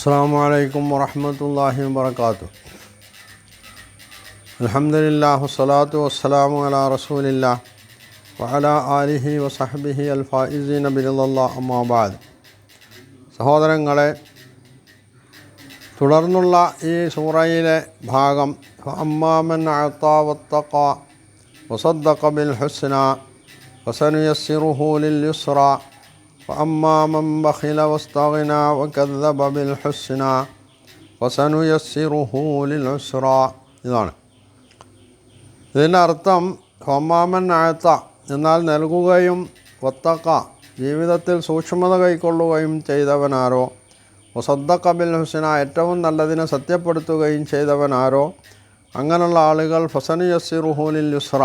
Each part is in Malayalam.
السلام عليكم ورحمة الله وبركاته الحمد لله والصلاة والسلام على رسول الله وعلى آله وصحبه الفائزين برضا الله أما بعد സഹോദരങ്ങളെ തുടർന്നുള്ള ഈ സൂറയിലെ ഭാഗം അമ്മാമൻ അത്താവത്തക്ക വസദ്ദഖ ബിൽ ഹുസ്ന വസനുയസ്സിറുഹു ലിൽ യുസ്ര وأما من بخل واستغنى وكذب بالحسنى وسنيسره للعسرى ഇതാണ് ഇതിൻ്റെ അർത്ഥം ഹൊമാമൻ ആഴ്ത്ത എന്നാൽ നൽകുകയും വത്തക്ക ജീവിതത്തിൽ സൂക്ഷ്മത കൈക്കൊള്ളുകയും ചെയ്തവനാരോ വസദ്ദക്ക ബിൽ ഹുസന ഏറ്റവും നല്ലതിനെ സത്യപ്പെടുത്തുകയും ചെയ്തവനാരോ അങ്ങനെയുള്ള ആളുകൾ ഫസനു യസ്സിറുഹൂലിൽ യുസ്ര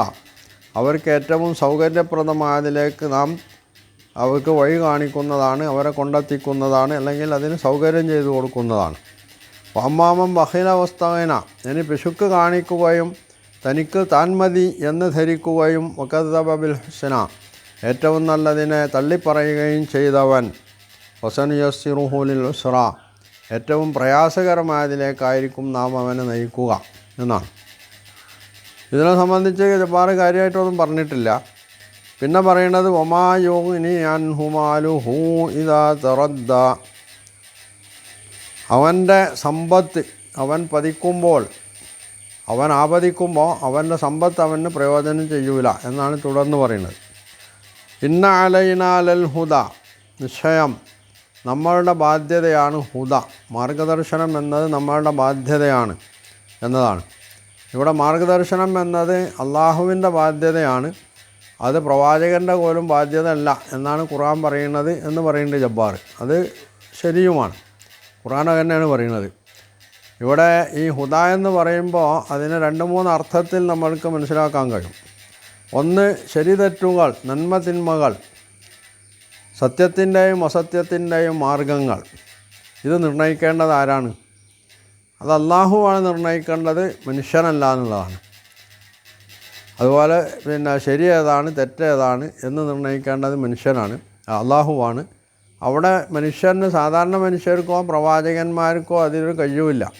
അവർക്ക് ഏറ്റവും സൗകര്യപ്രദമായതിലേക്ക് നാം അവർക്ക് വഴി കാണിക്കുന്നതാണ് അവരെ കൊണ്ടെത്തിക്കുന്നതാണ് അല്ലെങ്കിൽ അതിന് സൗകര്യം ചെയ്തു കൊടുക്കുന്നതാണ്. അമ്മാമം ബഹിലവസ്ഥകന ഇനി പിശുക്ക് കാണിക്കുകയും തനിക്ക് താൻ മതി എന്ന് ധരിക്കുകയും വക്കദ്ബിൽ ഹുസന ഏറ്റവും നല്ലതിനെ തള്ളിപ്പറയുകയും ചെയ്തവൻ ഹൊസനുയസ്സിറുഹുലിൽ ഉസ്ര ഏറ്റവും പ്രയാസകരമായതിലേക്കായിരിക്കും നാം അവനെ നയിക്കുക എന്നാണ്. ഇതിനെ സംബന്ധിച്ച് ഒരുപാട് കാര്യമായിട്ടൊന്നും പറഞ്ഞിട്ടില്ല. പിന്നെ പറയുന്നത് ഒമായോനി അൻഹുമാലു ഹൂ ഇതാ തെറദ്ദ. അവന്റെ സമ്പത്ത് അവൻ പതിക്കുമ്പോൾ അവൻ ആപതിക്കുമ്പോൾ അവന്റെ സമ്പത്ത് അവന് പ്രയോജനം ചെയ്യൂല എന്നാണ് തുടർന്ന് പറയുന്നത്. ഇന്ന അലൈനാലൽ ഹുദ. നിശ്ചയം നമ്മളുടെ ബാധ്യതയാണ് ഹുദ. മാർഗദർശനം എന്നത് നമ്മളുടെ ബാധ്യതയാണ് എന്നതാണ്. ഇവിടെ മാർഗദർശനം എന്നത് അള്ളാഹുവിന്റെ ബാധ്യതയാണ് അത് പ്രവാചകന്റെ പോലും ബാധ്യത അല്ല എന്നാണ് ഖുർആൻ പറയുന്നത് എന്ന് പറയുന്നുണ്ട് ജബ്ബാർ. അത് ശരിയുമാണ്. ഖുർആൻ തന്നെയാണ് പറയുന്നത്. ഇവിടെ ഈ ഹുദ എന്ന് പറയുമ്പോൾ അതിന് രണ്ട് മൂന്ന് അർത്ഥത്തിൽ നമ്മൾക്ക് മനസ്സിലാക്കാൻ കഴിയും. ഒന്ന് ശരി തെറ്റുകൾ നന്മ തിന്മകൾ സത്യത്തിന്റെയും അസത്യത്തിന്റെയും മാർഗങ്ങൾ. ഇത് നിർണയിക്കേണ്ടത് ആരാണ്? അത് അള്ളാഹുവാണ് നിർണയിക്കേണ്ടത് മനുഷ്യനല്ല എന്നുള്ളതാണ്. അതുപോലെ പിന്നെ ശരി ഏതാണ് തെറ്റേതാണ് എന്ന് നിർണയിക്കേണ്ടത് മനുഷ്യനാണ് അള്ളാഹുവാണ്. അവിടെ മനുഷ്യന് സാധാരണ മനുഷ്യർക്കോ പ്രവാചകന്മാർക്കോ അതിനൊരു കഴിവില്ല.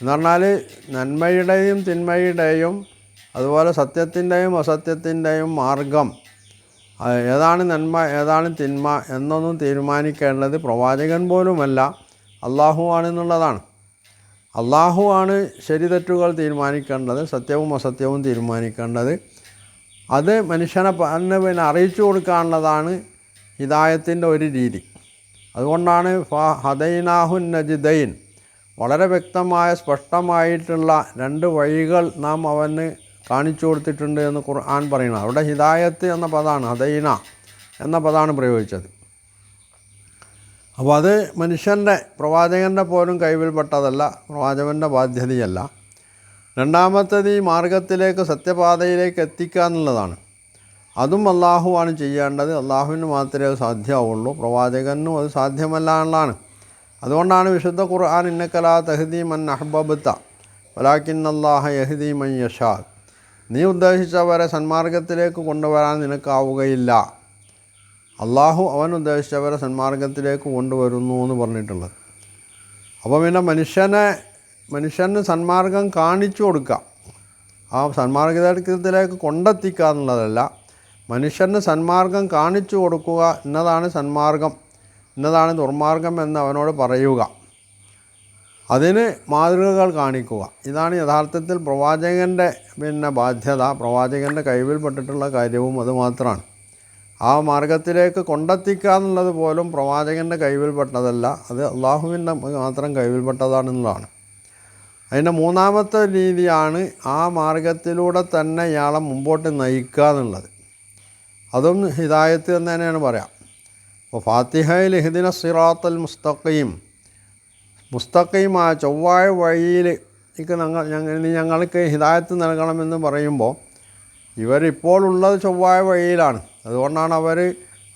എന്ന് പറഞ്ഞാൽ നന്മയുടെയും തിന്മയുടെയും അതുപോലെ സത്യത്തിന്റെയും അസത്യത്തിന്റെയും മാർഗം ഏതാണ് നന്മ ഏതാണ് തിന്മ എന്നൊന്നും തീരുമാനിക്കേണ്ടത് പ്രവാചകൻ പോലുമല്ല അള്ളാഹുവാണെന്നുള്ളതാണ് അള്ളാഹുവാണ് ശരി തെറ്റുകൾ തീരുമാനിക്കേണ്ടത് സത്യവും അസത്യവും തീരുമാനിക്കേണ്ടത്. അത് മനുഷ്യനെ പിന്നെ അറിയിച്ചു കൊടുക്കാനുള്ളതാണ് ഹിദായത്തിന്റെ ഒരു രീതി. അതുകൊണ്ടാണ് ഫ ഹദൈനാഹുൻ നജിദൈൻ വളരെ വ്യക്തമായ സ്പഷ്ടമായിട്ടുള്ള രണ്ട് വഴികൾ നാം അവന് കാണിച്ചു കൊടുത്തിട്ടുണ്ട് എന്ന് ഖുർആൻ പറയുന്നത്. അവിടെ ഹിദായത്ത് എന്ന പദമാണ് ഹദൈന എന്ന പദമാണ് പ്രയോഗിച്ചത്. അപ്പോൾ അത് മനുഷ്യന്റെ പ്രവാചകന്റെ പോലും കൈവിൽപ്പെട്ടതല്ല പ്രവാചകന്റെ ബാധ്യതയല്ല. രണ്ടാമത്തത് ഈ മാർഗത്തിലേക്ക് സത്യപാതയിലേക്ക് എത്തിക്കുക എന്നുള്ളതാണ്. അതും അള്ളാഹുവാണ് ചെയ്യേണ്ടത്. അള്ളാഹുവിന് മാത്രമേ അത് സാധ്യമാവുള്ളൂ. പ്രവാചകനും അത് സാധ്യമല്ല എന്നുള്ളതാണ്. അതുകൊണ്ടാണ് വിശുദ്ധ ഖുർആൻ ഇന്നക്കലാ തഹദീ മൻ അഹബബത്ത വലാക്കിൻ അള്ളാഹ യഹദീ മൻ യഷാ. നീ ഉദ്ദേശിച്ചവരെ സന്മാർഗത്തിലേക്ക് കൊണ്ടുവരാൻ നിനക്കാവുകയില്ല അള്ളാഹു അവൻ ഉദ്ദേശിച്ചവരെ സന്മാർഗത്തിലേക്ക് കൊണ്ടുവരുന്നു എന്ന് പറഞ്ഞിട്ടുള്ളത്. അപ്പോൾ പിന്നെ മനുഷ്യനെ മനുഷ്യന് സന്മാർഗം കാണിച്ചു കൊടുക്കാം. ആ സന്മാർഗത്തിലേക്ക് കൊണ്ടെത്തിക്കുക എന്നുള്ളതല്ല മനുഷ്യന് സന്മാർഗം കാണിച്ചു കൊടുക്കുക എന്നതാണ് സന്മാർഗം എന്നതാണ് ദുർമാർഗം എന്ന് അവനോട് പറയുക. അതിന് മാതൃകകൾ കാണിക്കുക. ഇതാണ് യഥാർത്ഥത്തിൽ പ്രവാചകന്റെ പിന്നെ ബാധ്യത. പ്രവാചകന്റെ കൈവിൽപ്പെട്ടിട്ടുള്ള കാര്യവും അത് മാത്രമാണ്. ആ മാർഗത്തിലേക്ക് കൊണ്ടെത്തിക്കുക എന്നുള്ളത് പോലും പ്രവാചകന്റെ കൈവിൽപ്പെട്ടതല്ല. അത് അള്ളാഹുവിന്റെ മാത്രം കൈവിൽപ്പെട്ടതാണെന്നുള്ളതാണ്. അതിന്റെ മൂന്നാമത്തെ രീതിയാണ് ആ മാർഗത്തിലൂടെ തന്നെ ഇയാളെ മുമ്പോട്ട് നയിക്കുക എന്നുള്ളത്. അതും ഹിദായത്ത് എന്ന് തന്നെയാണ് പറയാം. അപ്പോൾ ഫാത്തിഹയിൽ ഹിദിന സിറാത്തൽ മുസ്തഖീം. ആ ചൊവ്വായ വഴിയിൽ ഞങ്ങൾ ഞങ്ങൾക്ക് ഹിദായത്ത് നൽകണമെന്ന് പറയുമ്പോൾ ഇവരിപ്പോൾ ഉള്ളത് ചൊവ്വായ വഴിയിലാണ്. അതുകൊണ്ടാണ് അവർ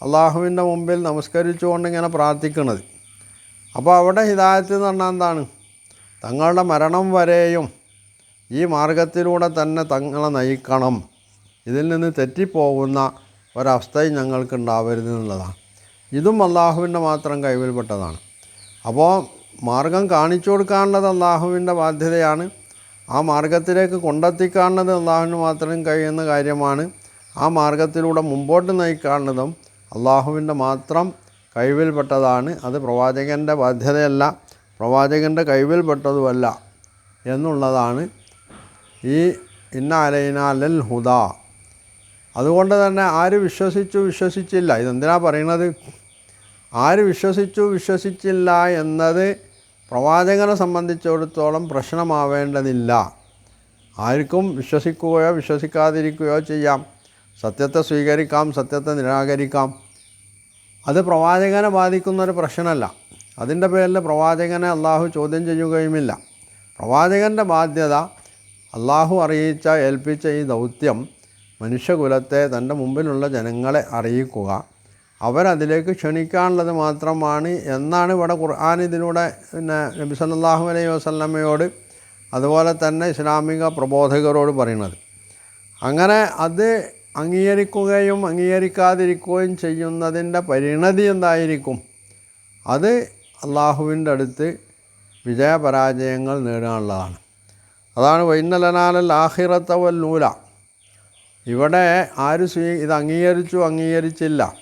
അള്ളാഹുവിന്റെ മുമ്പിൽ നമസ്കരിച്ചുകൊണ്ട് ഇങ്ങനെ പ്രാർത്ഥിക്കുന്നത് അപ്പോൾ അവിടെ ഹിദായത്ത് എന്ന് പറഞ്ഞാൽ എന്താണ്? തങ്ങളുടെ മരണം വരെയും ഈ മാർഗത്തിലൂടെ തന്നെ തങ്ങളെ നയിക്കണം. ഇതിൽ നിന്ന് തെറ്റിപ്പോകുന്ന ഒരവസ്ഥയും ഞങ്ങൾക്ക് ഉണ്ടാവരുത് എന്നുള്ളതാണ്. ഇതും അള്ളാഹുവിന്റെ മാത്രം കൈവിൽപ്പെട്ടതാണ്. അപ്പോൾ മാർഗം കാണിച്ചു കൊടുക്കാനുള്ളത് അള്ളാഹുവിന്റെ ബാധ്യതയാണ്. ആ മാർഗത്തിലേക്ക് കൊണ്ടെത്തിക്കാനുള്ളത് അള്ളാഹുവിന് മാത്രം കഴിയുന്ന കാര്യമാണ്. ആ മാർഗത്തിലൂടെ മുമ്പോട്ട് നയിക്കാനുള്ളതും അള്ളാഹുവിന്റെ മാത്രം കഴിവിൽപ്പെട്ടതാണ് അത് പ്രവാചകന്റെ ബാധ്യതയല്ല. പ്രവാചകന്റെ കഴിവിൽപ്പെട്ടതുമല്ല എന്നുള്ളതാണ് ഈ ഇന്ന അലൈനാലൽ ഹുദ. അതുകൊണ്ട് തന്നെ ആര് വിശ്വസിച്ചു വിശ്വസിച്ചില്ല. ഇതെന്തിനാ പറയണത് ആര് വിശ്വസിച്ചു വിശ്വസിച്ചില്ല എന്നത് പ്രവാചകനെ സംബന്ധിച്ചിടത്തോളം പ്രശ്നമാവേണ്ടതില്ല. ആർക്കും വിശ്വസിക്കുകയോ വിശ്വസിക്കാതിരിക്കുകയോ ചെയ്യാം. സത്യത്തെ സ്വീകരിക്കാം സത്യത്തെ നിരാകരിക്കാം. അത് പ്രവാചകനെ ബാധിക്കുന്ന ഒരു പ്രശ്നമല്ല. അതിന്റെ പേരിൽ പ്രവാചകനെ അള്ളാഹു ചോദ്യം ചെയ്യുകയുമില്ല. പ്രവാചകന്റെ ബാധ്യത അള്ളാഹു അറിയിച്ച ഏൽപ്പിച്ച ഈ ദൗത്യം മനുഷ്യകുലത്തെ തന്റെ മുമ്പിലുള്ള ജനങ്ങളെ അറിയിക്കുക. അവരതിലേക്ക് ക്ഷണിക്കാനുള്ളത് മാത്രമാണ് എന്നാണ് ഇവിടെ ഖുർആൻ ഇതിലൂടെ പിന്നെ നബി സല്ലാഹു അലൈഹി വസല്ലമയോട് അതുപോലെ തന്നെ ഇസ്ലാമിക പ്രബോധകരോട് പറയുന്നത്. അങ്ങനെ അത് അംഗീകരിക്കുകയും അംഗീകരിക്കാതിരിക്കുകയും ചെയ്യുന്നതിന്റെ പരിണതി എന്തായിരിക്കും? അത് അള്ളാഹുവിന്റെ അടുത്ത് വിജയപരാജയങ്ങൾ നേടാനുള്ളതാണ് അതാണ് വൈന്നലനാലൽ ആഹിറത്തവൽ നൂല. ഇവിടെ ആര് സ്വീ ഇത് അംഗീകരിച്ചു അംഗീകരിച്ചില്ല.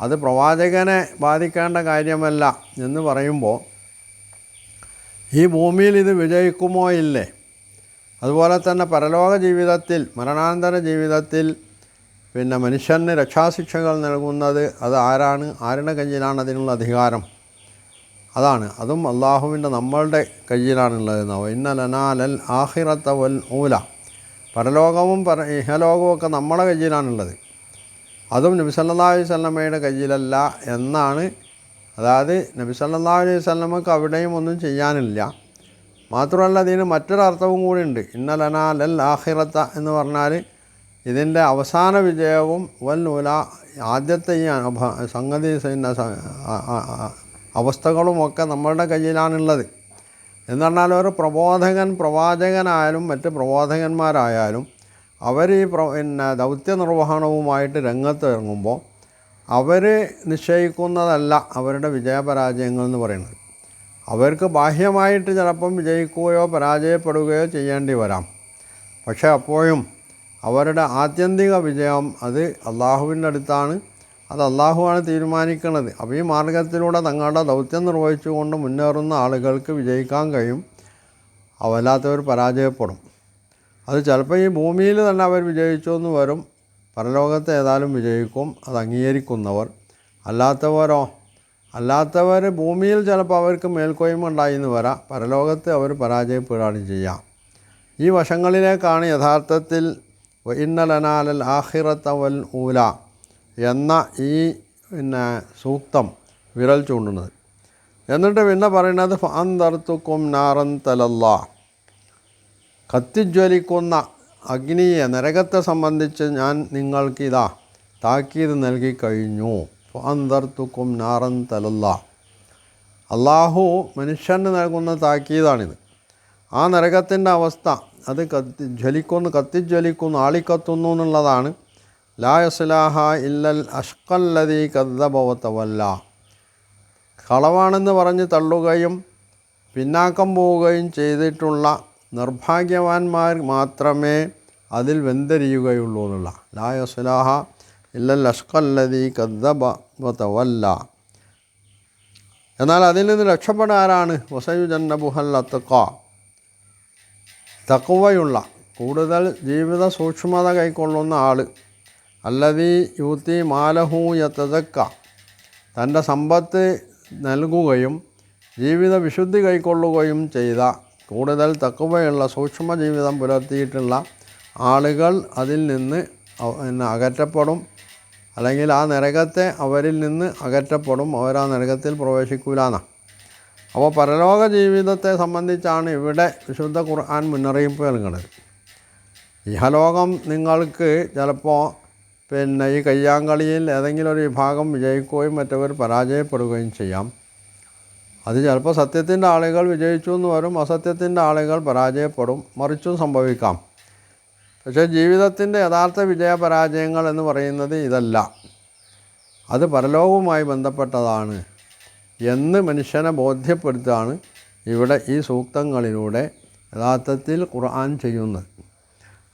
അത് പ്രവാചകനെ ബാധിക്കേണ്ട കാര്യമല്ല എന്ന് പറയുമ്പോൾ ഈ ഭൂമിയിൽ ഇത് വിജയിക്കുമോ ഇല്ലേ? അതുപോലെ തന്നെ പരലോക ജീവിതത്തിൽ മരണാന്തര ജീവിതത്തിൽ പിന്നെ മനുഷ്യന് രക്ഷാശിക്ഷകൾ നൽകുന്നത് അത് ആരാണ്? ആരുടെ കയ്യിലാണ് അതിനുള്ള അധികാരം. അതാണ്. അതും അള്ളാഹുവിന്റെ നമ്മളുടെ കയ്യിലാണുള്ളത്. ഇന്നലനാലൽ ആഹിറത്ത വൽ ഊല. പരലോകവും പര ഇഹലോകവും ഒക്കെ നമ്മളെ കയ്യിലാണുള്ളത്. അതും നബി സല്ലാ അലൈഹി വസല്ലമയുടെ കയ്യിലല്ല എന്നാണ്. അതായത് നബി സല്ലാ അലൈഹി സ്വല്ലമ്മക്ക് അവിടെയും ഒന്നും ചെയ്യാനില്ല. മാത്രമല്ല ഇതിന് മറ്റൊരർത്ഥവും കൂടിയുണ്ട്. ഇന്നലനാലൽ ആഹിറത്ത എന്ന് പറഞ്ഞാൽ ഇതിന്റെ അവസാന വിജയവും വൽ നൂല ആദ്യത്തെ ഈ സംഗതി അവസ്ഥകളുമൊക്കെ നമ്മളുടെ കയ്യിലാണുള്ളത്. എന്ന് പറഞ്ഞാൽ ഒരു പ്രബോധകൻ പ്രവാചകനായാലും മറ്റ് പ്രബോധകന്മാരായാലും അവർ ഈ പ്ര പിന്നെ ദൗത്യ നിർവഹണവുമായിട്ട് രംഗത്ത് ഇറങ്ങുമ്പോൾ അവർ നിശ്ചയിക്കുന്നതല്ല അവരുടെ വിജയപരാജയങ്ങൾ എന്ന് പറയുന്നത്. അവർക്ക് ബാഹ്യമായിട്ട് ചിലപ്പം വിജയിക്കുകയോ പരാജയപ്പെടുകയോ ചെയ്യേണ്ടി വരാം. പക്ഷേ അപ്പോഴും അവരുടെ ആത്യന്തിക വിജയം അത് അള്ളാഹുവിന്റെ അടുത്താണ്. അത് അള്ളാഹുവാണ് തീരുമാനിക്കുന്നത്. അപ്പോൾ ഈ മാർഗത്തിലൂടെ തങ്ങളുടെ ദൗത്യം നിർവഹിച്ചുകൊണ്ട് മുന്നേറുന്ന ആളുകൾക്ക് വിജയിക്കാൻ കഴിയും. അവല്ലാത്തവർ പരാജയപ്പെടും. അത് ചിലപ്പോൾ ഈ ഭൂമിയിൽ തന്നെ അവർ വിജയിച്ചു എന്ന് വരും. പരലോകത്ത് ഏതായാലും വിജയിക്കും. അത് അംഗീകരിക്കുന്നവർ. അല്ലാത്തവരോ അല്ലാത്തവർ ഭൂമിയിൽ ചിലപ്പോൾ അവർക്ക് മേൽക്കോയ്മ ഉണ്ടായി എന്ന് വരാം. പരലോകത്ത് അവർ പരാജയപ്പെടുകയാണ് ചെയ്യാം ഈ വശങ്ങളിലേക്കാണ് യഥാർത്ഥത്തിൽ ഇന്നലനാലൽ ആഹിറത്തവൽ ഊല എന്ന ഈ പിന്നെ സൂക്തം വിരൽ ചൂണ്ടുന്നത്. എന്നിട്ട് പിന്നെ പറയുന്നത് ഫാന്തർത്തുക്കും നാറൻ തലല്ല. കത്തിജ്വലിക്കുന്ന അഗ്നിയെ നരകത്തെ സംബന്ധിച്ച് ഞാൻ നിങ്ങൾക്കിതാ താക്കീത് നൽകി കഴിഞ്ഞു. ഫാന്തർത്തുക്കും നാറൻ തലല്ല. അള്ളാഹു മനുഷ്യന് നൽകുന്ന താക്കീതാണിത്. ആ നരകത്തിന്റെ അവസ്ഥ അത് കത്തി ജ്വലിക്കുന്നു കത്തിജ്വലിക്കുന്നു ആളിക്കത്തുന്നു എന്നുള്ളതാണ്. ലാ യസ്ലാഹ ഇല്ലൽ അഷ്കല്ലതി കദ്ദബവത്തവല്ല കളവാണെന്ന് പറഞ്ഞ് തള്ളുകയും പിന്നാക്കം പോവുകയും ചെയ്തിട്ടുള്ള നിർഭാഗ്യവാന്മാർ മാത്രമേ അതിൽ വെന്തരിയുകയുള്ളൂ എന്നുള്ള. ലാ യസ്ലാഹ ഇല്ലൽ അഷ്കല്ലതി കദ്ദബവത്തവല്ല എന്നാൽ അതിൽ നിന്ന് രക്ഷപ്പെടാനാണ് വസയു ജന്നബുഹൽ അത്തക്ക തക്കുവയുള്ള കൂടുതൽ ജീവിത സൂക്ഷ്മത കൈക്കൊള്ളുന്ന ആൾ അല്ലതി യൂത്തി മാലഹു യത്തതക്ക തന്റെ സമ്പത്ത് നൽകുകയും ജീവിത വിശുദ്ധി കൈക്കൊള്ളുകയും ചെയ്ത കൂടുതൽ തക്കുവയുള്ള സൂക്ഷ്മ ജീവിതം പുലർത്തിയിട്ടുള്ള ആളുകൾ അതിൽ നിന്ന് പിന്നെ അകറ്റപ്പെടും. അല്ലെങ്കിൽ ആ നരകത്തെ അവരിൽ നിന്ന് അകറ്റപ്പെടും. അവർ ആ നരകത്തിൽ പ്രവേശിക്കൂലെന്നാണ് അപ്പോൾ പരലോക ജീവിതത്തെ സംബന്ധിച്ചാണ് ഇവിടെ വിശുദ്ധ ഖുർആൻ മുന്നറിയിപ്പ് നൽകുന്നത്. ഇഹലോകം നിങ്ങൾക്ക് ചിലപ്പോൾ പിന്നെ ഈ കയ്യാങ്കളിയിൽ ഏതെങ്കിലും ഒരു വിഭാഗം വിജയിക്കുകയും മറ്റവർ പരാജയപ്പെടുകയും ചെയ്യാം. അത് ചിലപ്പോൾ സത്യത്തിന്റെ ആളുകൾ വിജയിച്ചു എന്ന് വരും അസത്യത്തിന്റെ ആളുകൾ പരാജയപ്പെടും മറിച്ചും സംഭവിക്കാം. പക്ഷേ ജീവിതത്തിന്റെ യഥാർത്ഥ വിജയപരാജയങ്ങൾ എന്ന് പറയുന്നത് ഇതല്ല. അത് പരലോകവുമായി ബന്ധപ്പെട്ടതാണ്. എന്ന് മനുഷ്യനെ ബോധ്യപ്പെടുത്താണ് ഇവിടെ ഈ സൂക്തങ്ങളിലൂടെ യഥാർത്ഥത്തിൽ ഖുർആൻ ചെയ്യുന്നത്.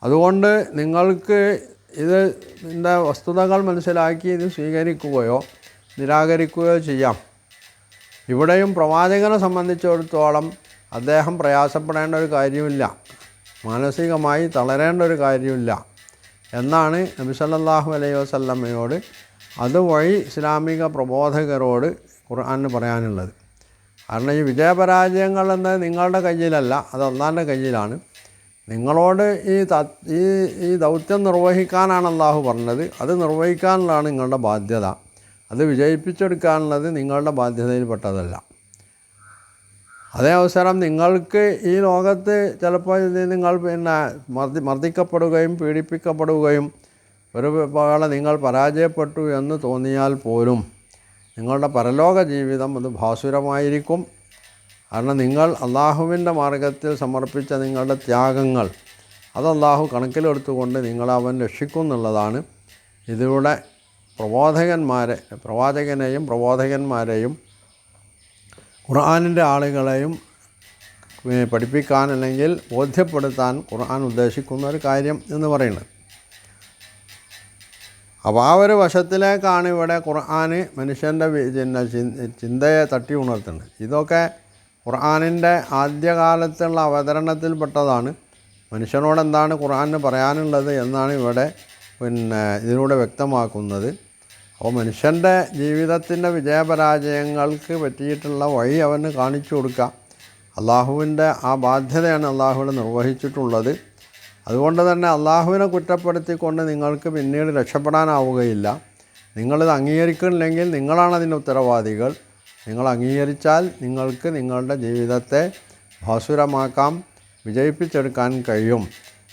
അതുകൊണ്ട് നിങ്ങൾക്ക് ഇത് ഇതിന്റെ വസ്തുതകൾ മനസ്സിലാക്കി ഇത് സ്വീകരിക്കുകയോ നിരാകരിക്കുകയോ ചെയ്യാം. ഇവിടെയും പ്രവാചകനെ സംബന്ധിച്ചിടത്തോളം അദ്ദേഹം പ്രയാസപ്പെടേണ്ട ഒരു കാര്യമില്ല. മാനസികമായി തളരേണ്ട ഒരു കാര്യമില്ല. എന്നാണ് നബി സല്ലല്ലാഹു അലൈഹി വസല്ലമ്മയോട് അതുവഴി ഇസ്ലാമിക പ്രബോധകരോട് ഖുർആന് പറയാനുള്ളത്. കാരണം ഈ വിജയപരാജയങ്ങൾ എന്നത് നിങ്ങളുടെ കയ്യിലല്ല അത് അള്ളാന്റെ കയ്യിലാണ്. നിങ്ങളോട് ഈ ഈ ഈ ദൗത്യം നിർവഹിക്കാനാണ് അള്ളാഹു പറഞ്ഞത്. അത് നിർവഹിക്കാനുള്ളതാണ് നിങ്ങളുടെ ബാധ്യത. അത് വിജയിപ്പിച്ചെടുക്കാനുള്ളത് നിങ്ങളുടെ ബാധ്യതയിൽപ്പെട്ടതല്ല. അതേ അവസരം നിങ്ങൾക്ക് ഈ ലോകത്ത് ചിലപ്പോൾ നിങ്ങൾ പിന്നെ മർദ്ദി മർദ്ദിക്കപ്പെടുകയും പീഡിപ്പിക്കപ്പെടുകയും ഒരു നിങ്ങൾ പരാജയപ്പെട്ടു എന്ന് തോന്നിയാൽ പോലും നിങ്ങളുടെ പരലോക ജീവിതം അത് ഭാസുരമായിരിക്കും. കാരണം നിങ്ങൾ അള്ളാഹുവിന്റെ മാർഗത്തിൽ സമർപ്പിച്ച നിങ്ങളുടെ ത്യാഗങ്ങൾ അത് അള്ളാഹു കണക്കിലെടുത്തുകൊണ്ട് നിങ്ങളെ അവൻ രക്ഷിക്കും എന്നുള്ളതാണ്. ഇതിലൂടെ പ്രബോധകന്മാരെ പ്രവാചകനെയും പ്രബോധകന്മാരെയും ഖുർആാനിന്റെ ആളുകളെയും പഠിപ്പിക്കാൻ അല്ലെങ്കിൽ ബോധ്യപ്പെടുത്താൻ ഖുർആൻ ഉദ്ദേശിക്കുന്ന ഒരു കാര്യം എന്ന് പറയുന്നത്. അപ്പോൾ ആ ഒരു വശത്തിലേക്കാണ് ഇവിടെ ഖുർആൻ മനുഷ്യന്റെ പിന്നെ ചിന്തയെ തട്ടി ഉണർത്തുന്നത്. ഇതൊക്കെ ഖുർആാനിന്റെ ആദ്യകാലത്തുള്ള അവതരണത്തിൽപ്പെട്ടതാണ്. മനുഷ്യനോട് എന്താണ് ഖുർആന് പറയാനുള്ളത് എന്നാണ് ഇവിടെ പിന്നെ ഇതിലൂടെ വ്യക്തമാക്കുന്നത്. അപ്പോൾ മനുഷ്യന്റെ ജീവിതത്തിന്റെ വിജയപരാജയങ്ങൾക്ക് പറ്റിയിട്ടുള്ള വഴി അവന് കാണിച്ചു കൊടുക്കുക അള്ളാഹുവിന്റെ ആ ബാധ്യതയാണ് അള്ളാഹുവിനെ നിർവഹിച്ചിട്ടുള്ളത്. അതുകൊണ്ട് തന്നെ അള്ളാഹുവിനെ കുറ്റപ്പെടുത്തിക്കൊണ്ട് നിങ്ങൾക്ക് പിന്നീട് രക്ഷപ്പെടാനാവുകയില്ല. നിങ്ങളിത് അംഗീകരിക്കുന്നില്ലെങ്കിൽ നിങ്ങളാണ് അതിന്റെ ഉത്തരവാദികൾ. നിങ്ങൾ അംഗീകരിച്ചാൽ നിങ്ങൾക്ക് നിങ്ങളുടെ ജീവിതത്തെ ഭാസുരമാക്കാം വിജയിപ്പിച്ചെടുക്കാൻ കഴിയും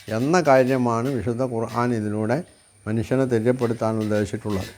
എന്ന കാര്യമാണ് വിശുദ്ധ ഖുർആൻ ഇതിലൂടെ മനുഷ്യനെ തെര്യപ്പെടുത്താൻ ഉദ്ദേശിച്ചിട്ടുള്ളത്.